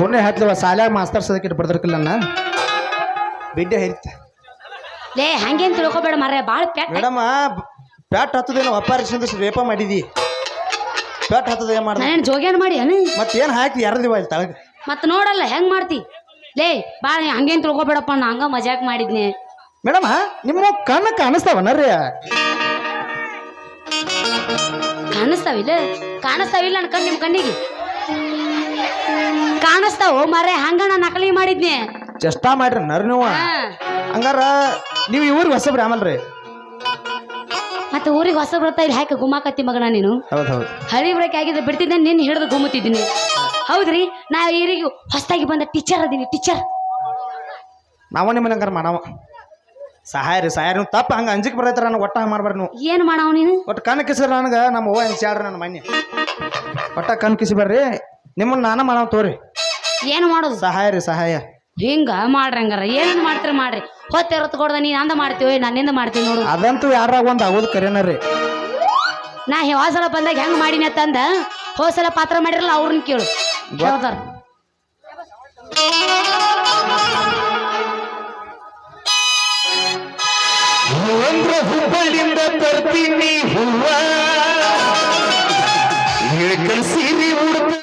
ಪುಣ್ಯ ಹತ್ಲಿವ ಸಾಲ್ಯಾಗ ಮಾಸ್ತರ್ ಸದಕ್ಕೆ ಬರ್ದಿರ್ಕಿಲ್ಲ ನನ್ನ. ಬಿಡ್ಡೆ ಹರಿತ. ಲೇ ಹಂಗೇನ್ ತಿಳ್ಕೊಬೇಡ ಮಾರ್ರೆ ಬಾಳ ಪೆಟ್ ಮೇಡಮ್ಮ ಪ್ಯಾಟ್ ಹತ್ತದೇನೋ ಅಪ್ಪಾರಿಸಿಂದ ರೇಪ ಮಾಡಿದಿ. ಪ್ಯಾಟ್ ಹತ್ತದ ಏನ್ ಮಾಡ್ದೆ? ನಾನೇನು ಜೋಗ್ಯಾನ ಮಾಡಿ ಮತ್ತೆ ಮತ್ತೇನು ಹಾಕಿ ಎರದಿವ ಇಲ್ಲಿ ತಳಗ? ಮತ್ತೆ ನೋಡಲ್ಲ ಹೆಂಗ್ ಮಾಡ್ತಿ? ಲೇ ಬಾ ಹಂಗೇನ್ ತಿಳ್ಕೊಬೇಡಪ್ಪ ನಾ ಹಂಗ ಮಜಾಕ್ ಮಾಡಿದ್ನಿ. ಮೇಡಮ್ ನಿಮ್ಮ ಕಣ್ಣ ಕಾಣಿಸ್ತಾವ ಕಾಣಿಸ್ತಾವನರ್ರಿ ಕಾಣಿಸ್ತಾವಿಲ್ಲ? ಕಾಣಿಸ್ತಾವಿಲ್ಲ ಅನ್ಕೊಂಡ್ ನಿಮ್ ಕಣ್ಣಿಗೆ. ಕಾಣಿಸ್ತಾವ? ಮಾರೇ ಹಂಗ ನಾ ನಕಲಿ ಮಾಡಿದ್ನಿ. ಚಷ್ಟ ಮಾಡ್ರಿ ನರ್ ನೀವು. ಹಂಗಾರ ನೀವು ಇವ್ರಿಗೆ ಹೊಸಬ್ರಿ ಆಮಲ್ರಿ? ಮತ್ತೆ ಊರಿಗೆ ಹೊಸ ಬರ್ತಾ ಇಲ್ಲಿ ಹಾಕಿ ಗುಮಾಕತ್ತಿ ಮಗನ ನೀನು? ಹೌದು ಹೌದು. ಹಳಿ ಬ್ರೇಕ್ ಆಗಿದ್ರೆ ಬಿಡ್ತಿದ್ದೆ ನಿನ್ನ ಹಿಡಿದು ಗುಮ್ಮುತ್ತಿದ್ದೀನಿ. ಹೌದ್ರಿ? ನಾ ಈರಿಗೆ ಹೊಸದಾಗಿ ಬಂದ ಟೀಚರ್ ಅದೀನಿ ಟೀಚರ್. ನಾವ ನಿಮ್ಮ ಹಂಗಾರ ಮಾಡವ. ಸಹಾಯ ರೀ ಸಹಾಯ ನೀವು ತಪ್ಪ ಹಂಗೆ ಅಂಜಿಕೆ ಬರ್ತೈತ್ರ ನನಗೆ ಒಟ್ಟ ಹಂಗೆ ಮಾಡ್ಬಾರ್ದು ನೀವು. ಏನು ಮಾಡವ ನೀನು? ಒಟ್ಟು ಕಣ್ಣು ಕಿಸಿರ ನನಗೆ ನಮ್ಮ ಅವ್ವ ಅನ್ಸ್ಯಾಳ್ರಿ ನನ್ನ ಮನೆ ಒಟ್ಟ ಕಣ್ಣು ಕಿಸಿ ಬರ್ರಿ ನಿಮ್ಮನ್ನ ನಾನು ಮಾಡವ ತೋರಿ. ಏನು ಮಾಡೋದು? ಸಹಾಯ ರೀ ಸಹಾಯ. ಹಿಂಗ ಮಾಡ್ರಿ ಹಂಗಾರ ಏನೇನು ಮಾಡ್ತೀರಿ ಮಾಡ್ರಿ. ಹೊತ್ತೆ ಕೊಡ್ದ ನೀನು ಅಂದ ಮಾಡ್ತೀವಿ ನನ್ನಿಂದ ಮಾಡ್ತೀವಿ ನೋಡು. ಅದಂತೂ ಯಾರಾಗ ಒಂದು ಆಗೋದು ಕರೆನ ರೀ. ನಾ ಹೋಸಲ ಬಂದಾಗ ಹೆಂಗ್ ಮಾಡಿನ ತಂದ ಹೋಸಲ ಪಾತ್ರ ಮಾಡಿರಲ್ಲ ಅವ್ರನ್ನ ಕೇಳು. ಹೇಳ್ತಾರ. ಹೂವಂದ್ರ ಹುಬ್ಬಳ್ಳಿಂದ ತರ್ತೀನಿ ಹೂವ ಉಡ್ತ